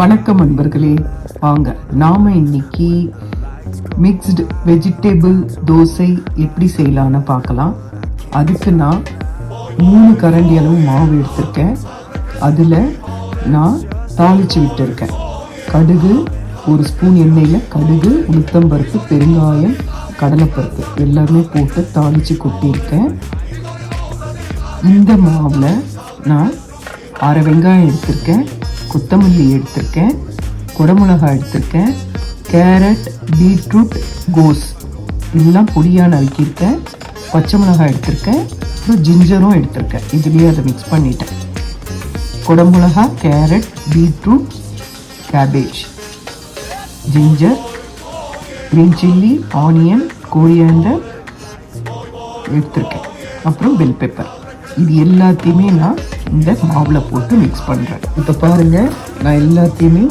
வணக்கம் அன்பர்களே. வாங்க நாம இன்னைக்கு மிக்ஸ்டு வெஜிடேபிள் தோசை எப்படி செய்யலான்னு பார்க்கலாம். அதுக்கு நான் மூணு கரண்டி அளவு மாவு எடுத்திருக்கேன். அதில் நான் தாளிச்சு விட்டுருக்கேன். கடுகு ஒரு ஸ்பூன் எண்ணெயில் கடுகு உளுத்தம்பருப்பு பெருங்காயம் கடலைப்பருப்பு எல்லாமே போட்டு தாளித்து கொட்டியிருக்கேன். இந்த மாவில் நான் அரை வெங்காயம் எடுத்திருக்கேன். கொத்தமல்லி எடுத்திருக்கேன் குடமிளகாய் எடுத்திருக்கேன் கேரட் பீட்ரூட் கோஸ். இதெல்லாம் பொடியாக நறுக்கியிருக்கேன் பச்சை மிளகாய் எடுத்திருக்கேன். அப்புறம் ஜிஞ்சரும் எடுத்திருக்கேன். இதுலேயே அதை மிக்ஸ் பண்ணிட்டேன். குடமிளகா carrot beetroot cabbage ginger green chilli onion coriander எடுத்திருக்கேன். அப்புறம் பெல் பெப்பர் இது எல்லாத்தையுமே நான் இந்த மாவில் போட்டு மிக்ஸ் பண்ணுறேன் இப்போ பாருங்கள் நான் எல்லாத்தையுமே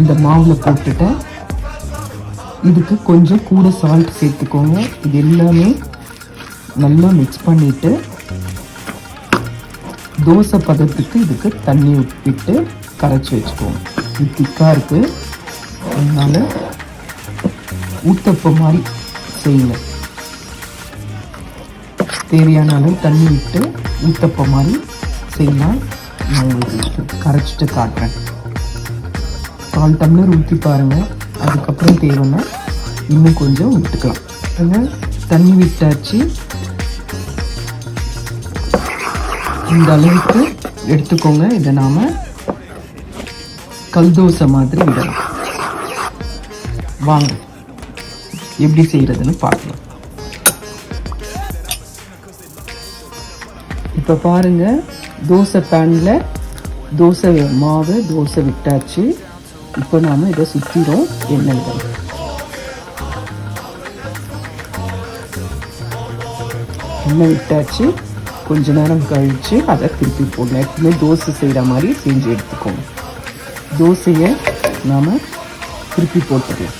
இந்த மாவில் போட்டுட்டேன். இதுக்கு கொஞ்சம் கூட சால்ட் சேர்த்துக்கோங்க. இது எல்லாமே நல்லா மிக்ஸ் பண்ணிவிட்டு தோசை பதத்துக்கு இதுக்கு தண்ணி விட்டு கரைச்சி வச்சுக்கோங்க. இது திக்காக இருக்குது அதனால் ஊத்தப்ப மாதிரி செய்யுங்க. தேவையான அளவு தண்ணி விட்டு ஊத்தப்ப மாதிரி செய்யலாம் நான் உங்களுக்கு கரைச்சிட்டு காட்டுறேன். கால் டம்ளர் ஊற்றி பாருங்கள் அதுக்கப்புறம் தேவைன்னா இன்னும் கொஞ்சம் விட்டுக்கலாம். பாருங்க, தண்ணி விட்டாச்சு. இந்த அளவுக்கு எடுத்துக்கோங்க. இதை நாம் கல் தோசை மாதிரி விடலாம். வாங்க எப்படி செய்கிறதுன்னு பார்க்கலாம். இப்போ பாருங்கள் தோசை பேனில் தோசை மாவு தோசை விட்டாச்சு. இப்போ நாம் இதை சுற்றிடும் எண்ணெய் தான் எண்ணெய் விட்டாச்சு. கொஞ்ச நேரம் கழித்து அதை திருப்பி போடணும். எப்பவுமே தோசை செய்கிற மாதிரி செஞ்சு எடுத்துக்கோங்க. தோசையை நாம் திருப்பி போட்டுக்கலாம்.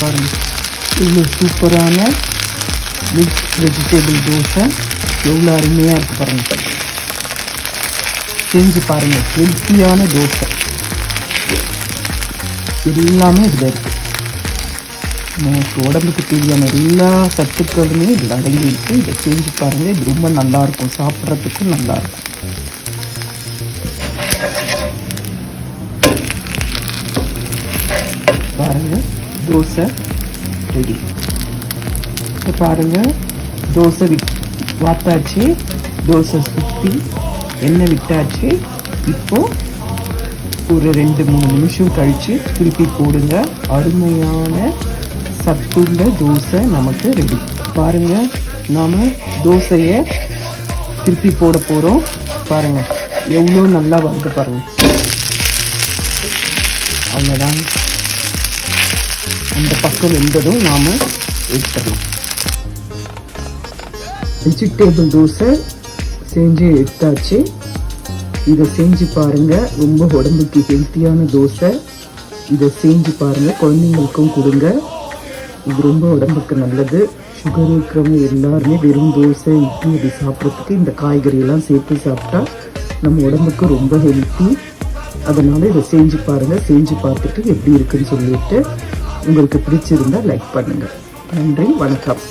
பாருங்கள் இவ்வளோ சூப்பரான மிக்ஸ் வெஜிடபிள் தோசை. எவ்வளோ அருமையாக இருக்குது பாருங்க செஞ்சு பாருங்கள் ஹெல்த்தியான தோசை. எல்லாமே இதில் இருக்குது நமக்கு உடம்புக்கு தேவையான எல்லா சத்துக்களுமே இதில் அடங்கி இருக்கு இதை செஞ்சு பாருங்கள் இது ரொம்ப நல்லாயிருக்கும். சாப்பிட்றதுக்கு சாப்பிட்றதுக்கும் பாருங்கள் தோசை ரெடி இப்போ பாருங்கள் தோசை விட் வாத்தாச்சு. தோசை சுற்றி எண்ணெய் விட்டாச்சு. இப்போது ஒரு ரெண்டு மூணு நிமிஷம் கழித்து திருப்பி போடுங்க. அருமையான சத்துள்ள தோசை நமக்கு ரெடி பாருங்க நாம் தோசையை திருப்பி போட போகிறோம் பாருங்கள் எவ்வளோ நல்லா வந்து பாருங்கள் அவ்வளோதான் அந்த பக்கம் வெந்ததும் நாம் எடுத்துடலாம் வெஜிடேபிள் தோசை செஞ்சு எடுத்தாச்சு. இதை செஞ்சு பாருங்க ரொம்ப உடம்புக்கு ஹெல்த்தியான தோசை. இதை செஞ்சு பாருங்கள் குழந்தைங்களுக்கும் கொடுங்க. இது ரொம்ப உடம்புக்கு நல்லது. சுகர் இருக்கிறவங்க எல்லாருமே வெறும் தோசை இட்லி இது சாப்பிட்றதுக்கு இந்த காய்கறியெல்லாம் சேர்த்து சாப்பிட்டா நம்ம உடம்புக்கு ரொம்ப ஹெல்த்தி அதனால் இதை செஞ்சு பாருங்கள் செஞ்சு பார்த்துட்டு எப்படி இருக்குன்னு சொல்லிட்டு உங்களுக்கு பிடிச்சிருந்தா லைக் பண்ணுங்கள் நன்றி வணக்கம்.